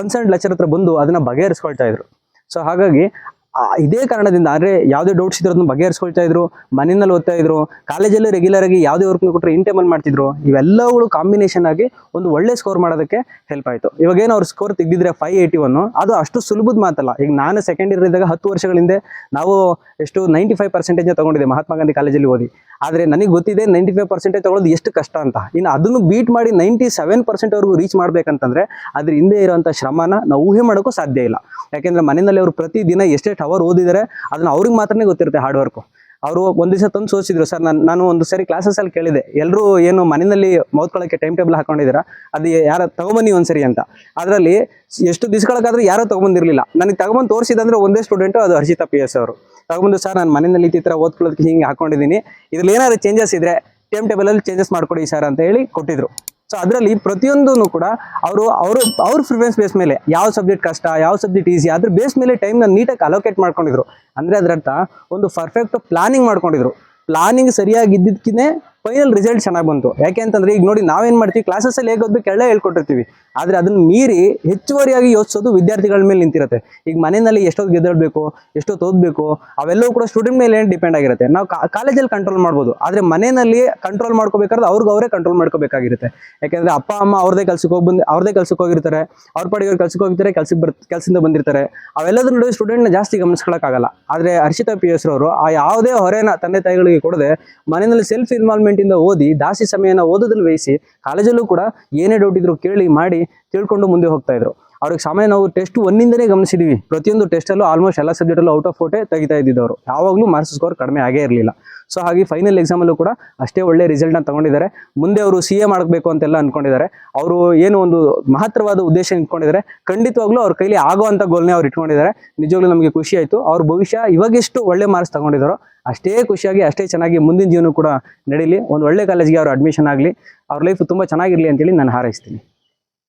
ಕನ್ಸರ್ನ್ ಲೆಕ್ಚರ್ ಹತ್ರ ಬಂದು ಅದನ್ನು ಬಗೆಹರಿಸ್ಕೊಳ್ತಾ ಇದ್ರು. ಸೊ ಹಾಗಾಗಿ ಇದೇ ಕಾರಣದಿಂದ ಅಂದರೆ ಯಾವುದೇ ಡೌಟ್ಸ್ ಇದ್ರು ಅದನ್ನ ಬಗೆಹರಿಸ್ಕೊಳ್ತಾ ಇದ್ರು, ಮನೆಯಲ್ಲಿ ಓದ್ತಾ ಇದ್ರು ಕಾಲೇಜಲ್ಲಿ ರೆಗ್ಯುಲರ್ ಆಗಿ ಯಾವುದೇ ವರ್ಕ್ ಕೊಟ್ಟರೆ ಇನ್ ಟೈಮಲ್ಲಿ ಮಾಡ್ತಿದ್ರು, ಇವೆಲ್ಲವುಗಳು ಕಾಂಬಿನೇಷನ್ ಆಗಿ ಒಂದು ಒಳ್ಳೆ ಸ್ಕೋರ್ ಮಾಡೋದಕ್ಕೆ ಹೆಲ್ಪ್ ಆಯಿತು. ಇವಾಗ ಏನು ಅವ್ರ ಸ್ಕೋರ್ ತೆಗೆದಿದ್ರೆ ಫೈವ್ ಏಯ್ಟಿ ಒನ್ ಅದು ಅಷ್ಟು ಸುಲಭದ ಮಾತಲ್ಲ. ಈಗ ನಾನು ಸೆಕೆಂಡ್ ಇಯರ್ ಇದ್ದಾಗ ಹತ್ತು ವರ್ಷಗಳ ಹಿಂದೆ ನಾವು ಎಷ್ಟು ನೈಂಟಿ ಫೈವ್ ಪರ್ಸೆಂಟೇಜ್ ತಗೊಂಡಿದ್ದೆ ಮಹಾತ್ಮ ಗಾಂಧಿ ಕಾಲೇಜಲ್ಲಿ ಓದಿ. ಆದರೆ ನನಗೆ ಗೊತ್ತಿದೆ ನೈಂಟಿ ಫೈವ್ ಪರ್ಸೆಂಟೇಜ್ ತಗೊಳ್ಳೋದು ಎಷ್ಟು ಕಷ್ಟ ಅಂತ. ಇನ್ನು ಅದನ್ನು ಬೀಟ್ ಮಾಡಿ ನೈಂಟಿ ಸೆವೆನ್ ಪರ್ಸೆಂಟ್ವರೆಗೂ ರೀಚ್ ಮಾಡಬೇಕಂತಂದ್ರೆ ಅದ್ರ ಹಿಂದೆ ಇರುವಂಥ ಶ್ರಮನ ನಾವು ಊಹೆ ಮಾಡೋಕ್ಕೂ ಸಾಧ್ಯ ಇಲ್ಲ. ಯಾಕೆಂದ್ರೆ ಮನೆಯಲ್ಲಿ ಅವರು ಪ್ರತಿದಿನ ಎಷ್ಟೆಷ್ಟು ಅವರ್ ಓದಿದರೆ ಅದನ್ನ ಅವ್ರಿಗೆ ಮಾತ್ರನೇ ಗೊತ್ತಿರುತ್ತೆ ಹಾರ್ಡ್ ವರ್ಕು ಅವರು ಒಂದು ದಿವಸ ತಂದು ಸೋಚಿದ್ರು ಸರ್, ನಾನು ನಾನು ಒಂದು ಸರಿ ಕ್ಲಾಸಸ್ಸಲ್ಲಿ ಕೇಳಿದೆ. ಎಲ್ಲರೂ ಏನು ಮನೆಯಲ್ಲಿ ಮೌತ್ಕೊಳ್ಳೋಕ್ಕೆ ಟೈಮ್ ಟೇಬಲ್ ಹಾಕೊಂಡಿದ್ದೀರಾ? ಅದು ಯಾರು, ತಗೊಂಬನ್ನಿ ಒಂದ್ಸರಿ ಅಂತ. ಅದರಲ್ಲಿ ಎಷ್ಟು ದಿವಸಗಳಾದ್ರೆ ಯಾರೋ ತಗೊಂಬಂದಿರಲಿಲ್ಲ. ನನಗೆ ತಗೊಂಬಂದು ತೋರಿಸಿದಂದ್ರೆ ಒಂದೇ ಸ್ಟೂಡೆಂಟು ಅದು ಹರ್ಷಿತಾ ಪಿ ಎಸ್ ಅವರು. ತಗೊಂಬಂದು, ಸರ್, ನಾನು ಮನೆಯಲ್ಲಿ ಈ ಥರ ಓದ್ಕೊಳ್ಳೋದಕ್ಕೆ ಹಿಂಗೆ ಹಾಕೊಂಡಿದ್ದೀನಿ. ಇದ್ರಲ್ಲಿ ಏನಾದ್ರು ಚೇಂಜಸ್ ಇದ್ರೆ ಟೈಮ್ ಟೇಬಲಲ್ಲಿ ಚೇಂಜಸ್ ಮಾಡ್ಕೊಡಿ ಸರ್ ಅಂತ ಹೇಳಿ ಕೊಟ್ಟಿದ್ರು. ಸೊ ಅದರಲ್ಲಿ ಪ್ರತಿಯೊಂದೂ ಕೂಡ ಅವರು ಅವರು, ಅವ್ರ ಪ್ರಿಫರೆನ್ಸ್ ಬೇಸ್ ಮೇಲೆ ಯಾವ ಸಬ್ಜೆಕ್ಟ್ ಕಷ್ಟ, ಯಾವ ಸಬ್ಜೆಕ್ಟ್ ಈಸಿ ಅದ್ರ ಬೇಸ್ ಮೇಲೆ ಟೈಮ್ನ ನೀಟಾಗಿ ಅಲೋಕೇಟ್ ಮಾಡ್ಕೊಂಡಿದ್ರು. ಅಂದರೆ ಅದರರ್ಥ ಒಂದು ಪರ್ಫೆಕ್ಟ್ ಪ್ಲಾನಿಂಗ್ ಮಾಡ್ಕೊಂಡಿದ್ರು. ಪ್ಲಾನಿಂಗ್ ಸರಿಯಾಗಿ ಫೈನಲ್ ರಿಸಲ್ಟ್ ಚೆನ್ನಾಗಿ ಬಂತು. ಯಾಕೆ ಅಂತಂದ್ರೆ ಈಗ ನೋಡಿ ನಾವೇನ್ ಮಾಡ್ತೀವಿ ಕ್ಲಾಸಸ್ಸಲ್ಲಿ ಹೇಗೆ ಓದ್ಬೇಕು ಎಲ್ಲ ಹೇಳ್ಕೊಟ್ಟಿರ್ತೀವಿ. ಆದ್ರೆ ಅದನ್ನ ಮೀರಿ ಹೆಚ್ಚುವರಿಯಾಗಿ ಯೋಚಿಸೋದು ವಿದ್ಯಾರ್ಥಿಗಳ ಮೇಲೆ ನಿಂತಿರುತ್ತೆ. ಈಗ ಮನೆಯಲ್ಲಿ ಎಷ್ಟೊತ್ತು ಗೆದ್ದಬೇಕು ಎಷ್ಟೊತ್ತು ಓದಬೇಕು, ಅವೆಲ್ಲವೂ ಕೂಡ ಸ್ಟೂಡೆಂಟ್ ಮೇಲೆ ಏನು ಡಿಪೆಂಡ್ ಆಗಿರುತ್ತೆ. ನಾವು ಕಾಲೇಜಲ್ಲಿ ಕಂಟ್ರೋಲ್ ಮಾಡ್ಬೋದು. ಆದರೆ ಮನೆಯಲ್ಲಿ ಕಂಟ್ರೋಲ್ ಮಾಡ್ಕೋಬೇಕಾದ್ರೆ ಅವ್ರಿಗೆ ಅವರೇ ಕಂಟ್ರೋಲ್ ಮಾಡ್ಕೋಬೇಕಾಗಿರುತ್ತೆ. ಯಾಕೆಂದ್ರೆ ಅಪ್ಪ, ಅಮ್ಮ ಅವ್ರದೇ ಕೆಲ್ಸಕ್ಕೆ ಹೋಗಿ ಬಂದು, ಅವ್ರದೇ ಕೆಲ್ಸಕ್ಕೆ ಹೋಗಿರ್ತಾರೆ. ಅವ್ರ ಪಾಡಿಗೆ ಅವ್ರು ಕೆಲ್ಸಕ್ಕೆ ಹೋಗಿರ್ತಾರೆ ಕೆಲ್ಸಕ್ಕೆ ಬರ್, ಕೆಲಸದಿಂದ ಬಂದಿರ್ತಾರೆ. ಅವೆಲ್ಲದ್ರ ನಡುವೆ ಸ್ಟೂಡೆಂಟ್ನ ಜಾಸ್ತಿ ಗಮನಿಸ್ಕೊಳಕ್ಕಾಗಲ್ಲ ಆದರೆ ಹರ್ಷಿತಾ ಪಿ ಎಸ್ ರವರು ಆ ಯಾವುದೇ ಹೊರೆನ ತಂದೆ ತಾಯಿಗಳಿಗೆ ಕೊಡದೆ ಮನೆಯಲ್ಲಿ ಸೆಲ್ಫ್ ಇನ್ವಾಲ್ವ್ಮೆಂಟ್ ಇಂದ ಓದಿ, ದಾಸಿ ಸಮಯನ ಓದೋದ್ರಲ್ಲಿ ವಹಿಸಿ, ಕಾಲೇಜಲ್ಲೂ ಕೂಡ ಏನೇ ಡೌಟ್ ಇದ್ರು ಕೇಳಿ, ಮಾಡಿ, ತಿಳ್ಕೊಂಡು ಮುಂದೆ ಹೋಗ್ತಾ ಇದ್ರು. ಅವ್ರಿಗೆ ಸಾಮಾನ್ಯ ನಾವು ಟೆಸ್ಟ್ ಒಂದಿಂದನೇ ಗಮನಿಸಿದೀವಿ. ಪ್ರತಿಯೊಂದು ಟೆಸ್ಟಲ್ಲೂ ಆಲ್ಮೋಸ್ಟ್ ಎಲ್ಲ ಸಬ್ಜೆಕ್ಟಲ್ಲೂ ಔಟ್ ಆಫ್ ಫೋಟೆ ತೆಗಿತಾ ಇದ್ದಿದ್ದವರು. ಯಾವಾಗಲೂ ಮಾರ್ಕ್ಸ್ ಸ್ಕೋರ್ ಕಡಿಮೆ ಆಗೇ ಇರಲಿಲ್ಲ. ಸೊ ಹಾಗೆ ಫೈನಲ್ ಎಕ್ಸಾಮಲ್ಲೂ ಕೂಡ ಅಷ್ಟೇ ಒಳ್ಳೆ ರಿಸಲ್ಟ್ನ ತಗೊಂಡಿದ್ದಾರೆ. ಮುಂದೆ ಅವರು ಸಿ ಎ ಮಾಡಬೇಕು ಅಂತೆಲ್ಲ ಅಂದ್ಕೊಂಡಿದ್ದಾರೆ ಅವರು ಏನು ಒಂದು ಮಹತ್ತರವಾದ ಉದ್ದೇಶ ಇಟ್ಕೊಂಡಿದ್ದಾರೆ. ಖಂಡಿತವಾಗ್ಲೂ ಅವ್ರ ಕೈಲಿ ಆಗುವಂಥ ಗೋಲ್ನೇ ಅವ್ರು ಇಟ್ಕೊಂಡಿದ್ದಾರೆ. ನಿಜವಾಗ್ಲೂ ನಮಗೆ ಖುಷಿ ಆಯಿತು. ಅವ್ರ ಭವಿಷ್ಯ ಇವಾಗೆಷ್ಟು ಒಳ್ಳೆ ಮಾರ್ಕ್ಸ್ ತಗೊಂಡಿದ್ದಾರೋ ಅಷ್ಟೇ ಖುಷಿಯಾಗಿ, ಅಷ್ಟೇ ಚೆನ್ನಾಗಿ ಮುಂದಿನ ಜೀವನ ಕೂಡ ನಡೀಲಿ. ಒಂದು ಒಳ್ಳೆ ಕಾಲೇಜಿಗೆ ಅವರು ಅಡ್ಮಿಷನ್ ಆಗಲಿ. ಅವ್ರ ಲೈಫ್ ತುಂಬ ಚೆನ್ನಾಗಿರಲಿ ಅಂತೇಳಿ ನಾನು ಹಾರೈಸ್ತೀನಿ.